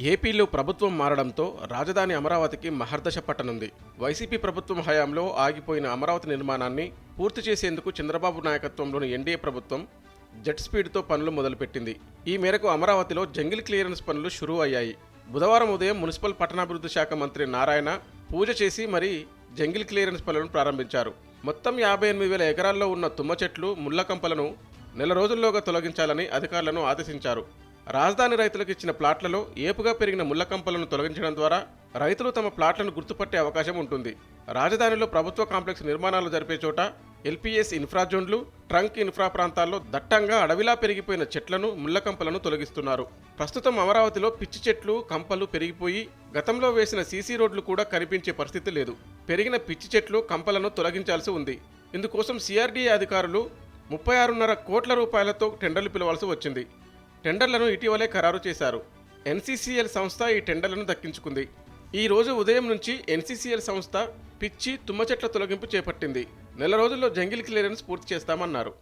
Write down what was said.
ఏపీలో ప్రభుత్వం మారడంతో రాజధాని అమరావతికి మహర్దశ పట్టనుంది. వైసీపీ ప్రభుత్వం హయాంలో ఆగిపోయిన అమరావతి నిర్మాణాన్ని పూర్తి చేసేందుకు చంద్రబాబు నాయకత్వంలోని ఎన్డీఏ ప్రభుత్వం జెట్ స్పీడ్తో పనులు మొదలుపెట్టింది. ఈ మేరకు అమరావతిలో జంగిల్ క్లియరెన్స్ పనులు షురూ అయ్యాయి. బుధవారం ఉదయం మున్సిపల్ పట్టణాభివృద్ధి శాఖ మంత్రి నారాయణ పూజ చేసి మరీ జంగిల్ క్లియరెన్స్ పనులను ప్రారంభించారు. మొత్తం యాభై ఎనిమిది వేల ఎకరాల్లో ఉన్న తుమ్మ చెట్లు ముళ్ళ కంపలను నెల రోజుల్లోగా తొలగించాలని అధికారులను ఆదేశించారు. రాజధాని రైతులకు ఇచ్చిన ప్లాట్లలో ఏపుగా పెరిగిన ముళ్ళకంపలను తొలగించడం ద్వారా రైతులు తమ ప్లాట్లను గుర్తుపట్టే అవకాశం ఉంటుంది. రాజధానిలో ప్రభుత్వ కాంప్లెక్స్ నిర్మాణాలు జరిపే చోట ఎల్పీఎస్ ఇన్ఫ్రా జోన్లు ట్రంక్ ఇన్ఫ్రా ప్రాంతాల్లో దట్టంగా అడవిలా పెరిగిపోయిన చెట్లను ముళ్ళకంపలను తొలగిస్తున్నారు. ప్రస్తుతం అమరావతిలో పిచ్చి చెట్లు కంపలు పెరిగిపోయి గతంలో వేసిన సీసీ రోడ్లు కూడా కనిపించే పరిస్థితి లేదు. పెరిగిన పిచ్చి చెట్లు కంపలను తొలగించాల్సి ఉంది. ఇందుకోసం సిఆర్డీఏ అధికారులు ముప్పై ఆరున్నర కోట్ల రూపాయలతో టెండర్లు పిలవాల్సి వచ్చింది. టెండర్లను ఇటీవలే ఖరారు చేశారు. ఎన్సీసీఎల్ సంస్థ ఈ టెండర్లను దక్కించుకుంది. ఈ రోజు ఉదయం నుంచి ఎన్సీసీఎల్ సంస్థ పిచ్చి తుమ్మ చెట్ల తొలగింపు చేపట్టింది. నెల రోజుల్లో జంగిల్ క్లియరెన్స్ పూర్తి చేస్తామన్నారు.